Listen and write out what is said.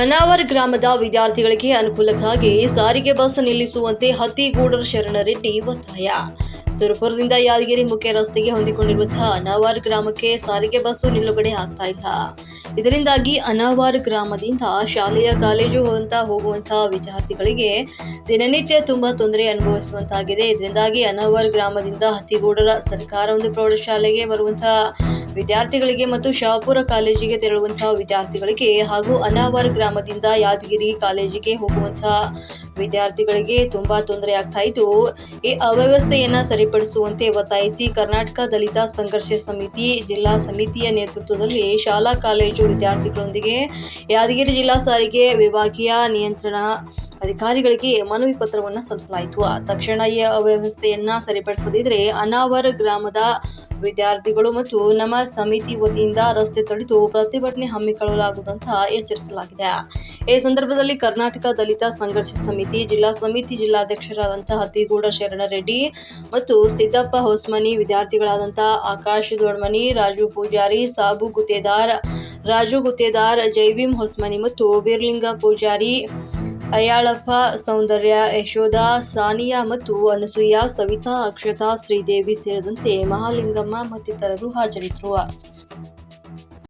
ಅನಾವರ್ ಗ್ರಾಮದ ವಿದ್ಯಾರ್ಥಿಗಳಿಗೆ ಅನುಕೂಲಕ್ಕಾಗಿ ಸಾರಿಗೆ ಬಸ್ ನಿಲ್ಲಿಸುವಂತೆ ಹತ್ತಿಗೂಡರ ಶರಣರೆಡ್ಡಿ ಒತ್ತಾಯ. ಸುರಪುರದಿಂದ ಯಾದಗಿರಿ ಮುಖ್ಯ ರಸ್ತೆಗೆ ಹೊಂದಿಕೊಂಡಿರುವಂತಹ ಅನಾವಾರ್ ಗ್ರಾಮಕ್ಕೆ ಸಾರಿಗೆ ಬಸ್ಸು ನಿಲುಗಡೆ ಆಗ್ತಾ ಇಲ್ಲ. ಇದರಿಂದಾಗಿ ಅನಾವಾರ್ ಗ್ರಾಮದಿಂದ ಶಾಲೆಯ ಕಾಲೇಜು ಅಂತ ಹೋಗುವಂತಹ ವಿದ್ಯಾರ್ಥಿಗಳಿಗೆ ದಿನನಿತ್ಯ ತುಂಬಾ ತೊಂದರೆ ಅನುಭವಿಸುವಂತಾಗಿದೆ. ಇದರಿಂದಾಗಿ ಅನಾವಾರ್ ಗ್ರಾಮದಿಂದ ಹತ್ತಿಗೂಡರ ಸರ್ಕಾರ ಒಂದು ಪ್ರೌಢಶಾಲೆಗೆ ಬರುವಂತಹ ವಿದ್ಯಾರ್ಥಿಗಳಿಗೆ ಮತ್ತು ಶಹಾಪುರ ಕಾಲೇಜಿಗೆ ತೆರಳುವಂತಹ ವಿದ್ಯಾರ್ಥಿಗಳಿಗೆ ಹಾಗೂ ಅನಾವರ್ ಗ್ರಾಮದಿಂದ ಯಾದಗಿರಿ ಕಾಲೇಜಿಗೆ ಹೋಗುವಂತಹ ವಿದ್ಯಾರ್ಥಿಗಳಿಗೆ ತುಂಬಾ ತೊಂದರೆ ಆಗ್ತಾ ಇದ್ದು ಈ ಅವ್ಯವಸ್ಥೆಯನ್ನ ಸರಿಪಡಿಸುವಂತೆ ಒತ್ತಾಯಿಸಿ ಕರ್ನಾಟಕ ದಲಿತ ಸಂಘರ್ಷ ಸಮಿತಿ ಜಿಲ್ಲಾ ಸಮಿತಿಯ ನೇತೃತ್ವದಲ್ಲಿ ಶಾಲಾ ಕಾಲೇಜು ವಿದ್ಯಾರ್ಥಿಗಳೊಂದಿಗೆ ಯಾದಗಿರಿ ಜಿಲ್ಲಾ ಸಾರಿಗೆ ವಿಭಾಗೀಯ ನಿಯಂತ್ರಣ ಅಧಿಕಾರಿಗಳಿಗೆ ಮನವಿ ಪತ್ರವನ್ನು ಸಲ್ಲಿಸಲಾಯಿತು. ತಕ್ಷಣ ಈ ಅವ್ಯವಸ್ಥೆಯನ್ನ ಸರಿಪಡಿಸದಿದ್ರೆ ಅನಾವರ್ ಗ್ರಾಮದ ವಿದ್ಯಾರ್ಥಿಗಳು ಮತ್ತು ನಮ್ಮ ಸಮಿತಿ ವತಿಯಿಂದ ರಸ್ತೆ ತಡೆದು ಪ್ರತಿಭಟನೆ ಹಮ್ಮಿಕೊಳ್ಳಲಾಗುವುದಂತ ಎಚ್ಚರಿಸಲಾಗಿದೆ. ಈ ಸಂದರ್ಭದಲ್ಲಿ ಕರ್ನಾಟಕ ದಲಿತ ಸಂಘರ್ಷ ಸಮಿತಿ, ಜಿಲ್ಲಾ ಸಮಿತಿ ಜಿಲ್ಲಾಧ್ಯಕ್ಷರಾದಂತಹ ಹತ್ತಿಗೂಡ ಶರಣರೆಡ್ಡಿ ಮತ್ತು ಸಿದ್ದಪ್ಪ ಹೊಸ್ಮನಿ ವಿದ್ಯಾರ್ಥಿಗಳಾದಂತಹ ಆಕಾಶ್ ದೊಡ್ಮನಿ, ರಾಜು ಪೂಜಾರಿ, ಸಾಬು ಗುತ್ತೇದಾರ್, ರಾಜು ಗುತ್ತೇದಾರ್ ಜೈವಿಂ ಹೊಸ್ಮನಿ ಮತ್ತು ಬಿರ್ಲಿಂಗ ಪೂಜಾರಿ ಅಯ್ಯಾಳಪ್ಪ ಸೌಂದರ್ಯ ಯಶೋಧ ಸಾನಿಯಾ ಮತ್ತು ಅನಸೂಯ ಸವಿತಾ ಅಕ್ಷತಾ ಶ್ರೀದೇವಿ ಸೇರಿದಂತೆ ಮಹಾಲಿಂಗಮ್ಮ ಮತ್ತಿತರರು ಹಾಜರಿದ್ದರು.